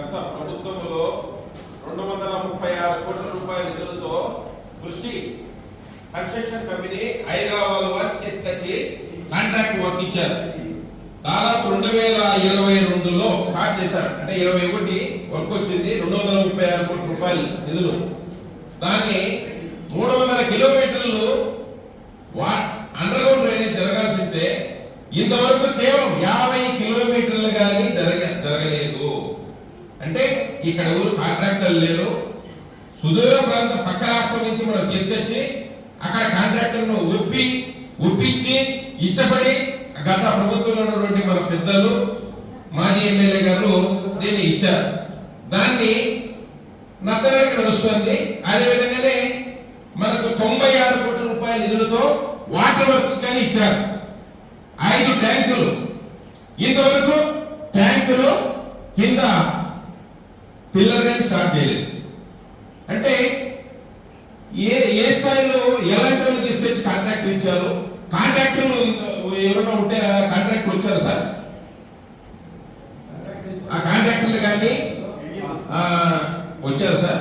గత ప్రభుత్వంలో రెండు వందల ముప్పై ఆరు కోట్ల రూపాయల నిధులతో కృషి కన్స్ట్రక్షన్ కంపెనీ హైదరాబాద్ వాసి కచ్చి కాంట్రాక్ట్ వర్క్ ఇచ్చారు. దాదాపు రెండు వేల ఇరవై రెండులో స్టార్ట్ చేశారు. అంటే ఇరవై ఒకటి వర్క్ వచ్చింది రెండు వందల ముప్పై ఆరు కోట్ల రూపాయలు నిధులు. దాన్ని మూడు వందల కిలోమీటర్లు వా అండర్ గ్రౌండ్ డ్రైనేజ్ జరగాల్సి ఉంటే ఇంతవరకు కేవలం యాభై కిలోమీటర్లు కానీ జరగ జరగలేదు. అంటే ఇక్కడ ఎవరు కాంట్రాక్టర్లు లేరు. సుదూర ప్రాంతం పక్క రాష్ట్రం నుంచి మనం తీసుకొచ్చి అక్కడ కాంట్రాక్టర్ను ఒప్పి ఒప్పించి ఇష్టపడి గత ప్రభుత్వంలో ఉన్నటువంటి మన పెద్దలు మాజీ ఎమ్మెల్యే గారు దీన్ని ఇచ్చారు. దాన్ని నత్తరేఖ నడుస్తుంది. అదే విధంగానే మనకు తొంభై ఆరు కోట్ల రూపాయల నిధులతో వాటర్ వర్క్స్ కానీ ఇచ్చారు. ఐదు ట్యాంకులు. ఇంతవరకు ట్యాంకులు కింద పిల్లర్ కానీ స్టార్ట్ చేయలేదు. అంటే ఏ ఏ స్థాయిలో ఎలాంటి వాళ్ళు తీసుకొచ్చి కాంట్రాక్ట్ ఇచ్చారు? కాంట్రాక్టులు ఎవరైనా ఉంటే కాంట్రాక్టులు వచ్చారు సార్? ఆ కాంట్రాక్టర్లు కానీ వచ్చారు సార్?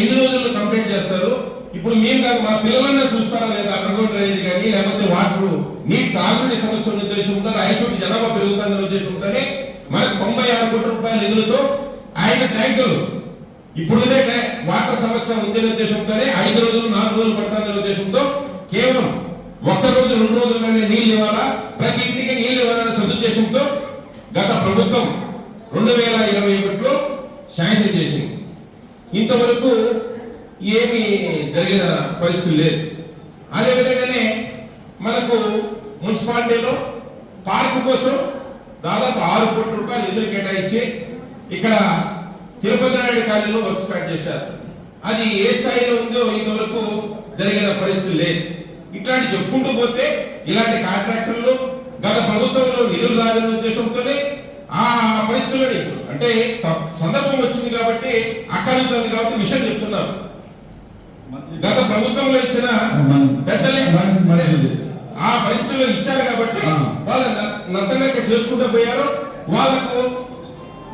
ఎన్ని రోజుల్లో కంప్లైంట్ చేస్తారు? ఇప్పుడు మీరు కాదు మా పిల్లలన్నా చూస్తారా లేదా? అండర్గ్రౌండ్ డ్రైనేజ్ కానీ లేకపోతే వాటర్ నీటి తాగుని సమస్య ఉన్న ఉద్దేశంతో రాయచోటి జనాభా పెరుగుతుందనే ఉద్దేశం ఉంటేనే మనకు తొంభై ఆరు కోట్ల రూపాయల నిధులతో ఆయన ట్యాంకులు. ఇప్పుడునే వాటర్ సమస్య ఉందనే ఉద్దేశంతోనే ఐదు రోజులు నాలుగు రోజులు పడతానే ఉద్దేశంతో కేవలం ఒక్క రోజు రెండు రోజుల్లోనే నీళ్ళు ఇవ్వాలా? ప్రతి ఇంటికి నీళ్ళు ఇవ్వాలనే సదుద్దేశంతో గత ప్రభుత్వం రెండు వేల ఇరవై ఒకటిలో శాంక్షన్ చేసింది. ఇంతవరకు ఏమీ జరిగిన పరిస్థితులు లేదు. అదేవిధంగానే మనకు మున్సిపాలిటీలో పార్కు కోసం దాదాపు ఆరు కోట్ల రూపాయలు నిధులు కేటాయించి ఇక్కడ తిరుపతి నాయుడు కాలనీలో వర్క్ స్టార్ట్ చేశారు? అది ఏ స్థాయిలో ఉందో ఇంతవరకు జరిగిన పరిస్థితి లేదు. ఇట్లాంటి చెప్పుకుంటూ పోతే ఇలాంటి కాంట్రాక్టర్లు గత ప్రభుత్వంలో నిధులు రాదనే ఉద్దేశంతోనే ఆ పరిస్థితులని అంటే సందర్భం వచ్చింది కాబట్టి అక్కడుంది కాబట్టి విషయం చెప్తున్నారు గత ప్రభుత్వంలో ఇచ్చిన పెద్దలే ఆ పరిస్థితుల్లో ఇచ్చారు కాబట్టి. వాళ్ళ నత్తనక చేసుకుంటూ పోయారు. వాళ్ళకు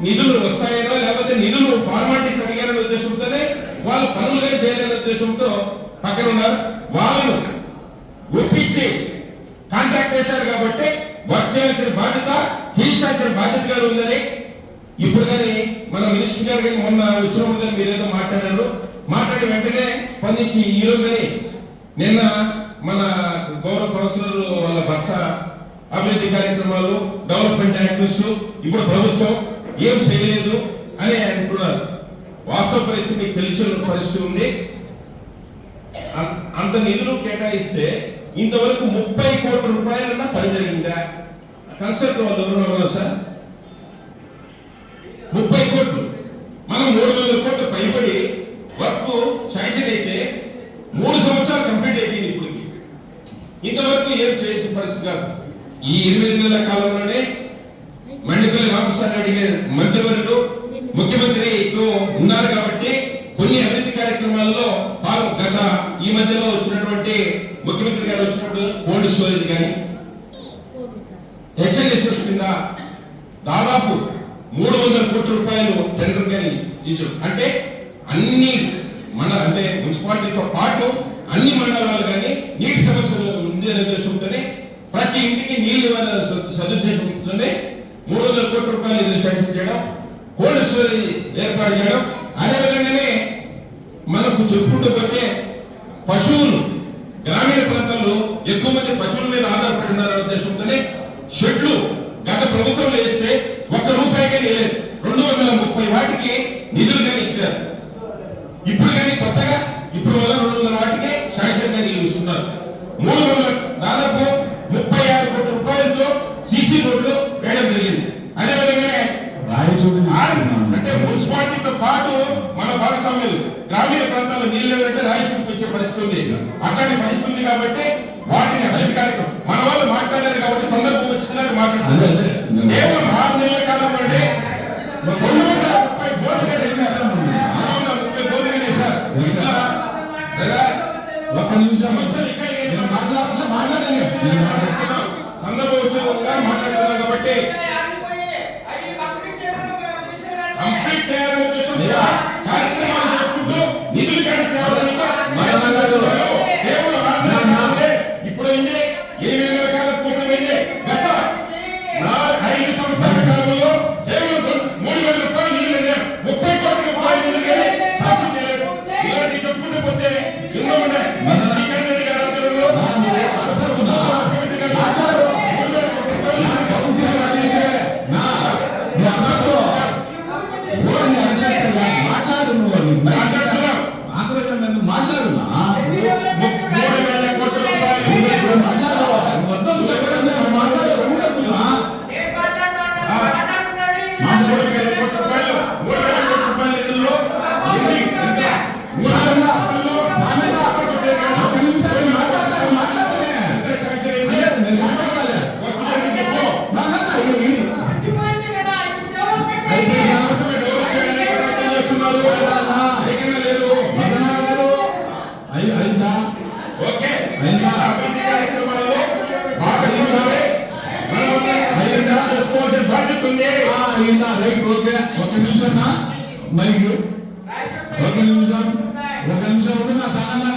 నిధులు వస్తాయనో లేకపోతే నిధులు ఫార్మాలిటీస్ అడిగారనే ఉద్దేశంతోనే వాళ్ళు పనులు కానీ చేయలేని ఉద్దేశంతో పక్కన ఉన్నారు. వాళ్ళను ఒప్పించి కాంటాక్ట్ చేశారు కాబట్టి వర్క్ చేయాల్సిన బాధ్యత తీర్చాల్సిన బాధ్యత గారు ఉందని ఇప్పుడు కానీ మన మినిస్టర్ గారు కానీ మొన్న వచ్చినప్పుడు మీరేదో మాట్లాడారు. మాట్లాడి వెంటనే స్పందించి ఈ రోజు కానీ నిన్న మన గౌరవ కౌన్సిలర్ వాళ్ళ భర్త అభివృద్ధి కార్యక్రమాలు డెవలప్మెంట్ యాక్టివ్స్ ఇప్పుడు ప్రభుత్వం ఏం చేయలేదు అని అంటున్నారు. వాస్తవ పరిస్థితి మీకు తెలిసిన పరిస్థితి ఉంది. అంత నిధులు కేటాయిస్తే ఇంతవరకు ముప్పై కోట్ల రూపాయలన్నా పని జరిగిందా? కన్సల్ట్ వాళ్ళు ఎవరు ఉన్నారు సార్ ముప్పై కోట్లు మనం మూడు వందల కోట్లు పైబడి వర్క్ శాంక్షన్ అయితే మూడు సంవత్సరాలు కంప్లీట్ అయిపోయింది ఇప్పటికి ఇంతవరకు ఏం చేసిన పరిస్థితి కాదు. ఈ ఎనిమిది నెలల కాలంలోనే మండిపల్లి రామకృష్ణ రెడ్డి గారు మంత్రివర్యులు ముఖ్యమంత్రితో ఉన్నారు కాబట్టి కొన్ని అభివృద్ధి కార్యక్రమాల్లో పాలు గత ఈ మధ్యలో వచ్చినటువంటి ముఖ్యమంత్రి గారు వచ్చినప్పుడు కోల్డ్ స్టోరేజ్ కానీ హెచ్ఎన్ఎస్ఎస్ కింద దాదాపు మూడు వందల కోట్ల రూపాయలు టెండర్ కానీ అంటే అన్ని మన అంటే మున్సిపాలిటీతో పాటు అన్ని మండలాలు కానీ నీటి సమస్యలు ఉంది ఉద్దేశంతోనే ప్రతి ఇంటికి నీళ్ళు ఇవ్వాలనే సద్- సదుద్దేశంతోనే మూడు వందల కోట్ల రూపాయలు ఇది శాంక్షన్ చేయడం కోల్డ్ స్టోరేజ్ ఏర్పాటు చేయడం. అదేవిధంగానే మనకు చెప్పుకుంటూ పోతే పశువులు గ్రామీణ ప్రాంతాల్లో ఎక్కువ మంది పశువుల మీద ఆధారపడి ఉన్నారనే ఉద్దేశంతోనే షెడ్లు గత ప్రభుత్వంలో వేస్తే ఒక్క రూపాయి కానీ లేదు రెండు వందల ముప్పై వాటికి నిధులు కానీ ఇచ్చారు ఇప్పుడు కానీ కొత్తగా ఇప్పుడు వల్ల రెండు వందల వాటికి శాంక్షన్ కానీ ఇస్తున్నారు మూడు వందల దాదాపు ముప్పై ఆరు కోట్ల రూపాయలతో సీసీ రోడ్లు వేయడం జరిగింది. అదేవిధంగానే అంటే మున్సిపాలిటీతో పాటు మన భాగస్వామ్యులు గ్రామీణ ప్రాంతాల్లో నీళ్ళు లేదంటే రాయచూటికి వచ్చే పరిస్థితి ఉంది. అట్లాంటి పరిస్థితి ఉంది కాబట్టి వాటిని అభివృద్ధి కార్యక్రమం. మన వాళ్ళు మాట్లాడారు కాబట్టి సందర్భం వచ్చిందని మాట్లాడుతున్నారు. కేవలం ఆరు నెలల కాలంలోనే రెండు వందల ముప్పై కోట్లు వేశారు ఆరు వందల ముప్పై కోట్లు వేశారు ఇట్లా లేదా ఒక్క నిమిషం. సమస్యలు day. అయిందా రైట్ ఓకే. ఒక నిమిషం నా మైక్ ఒక నిమిషం ఒక నిమిషం ఉంది నా చాలా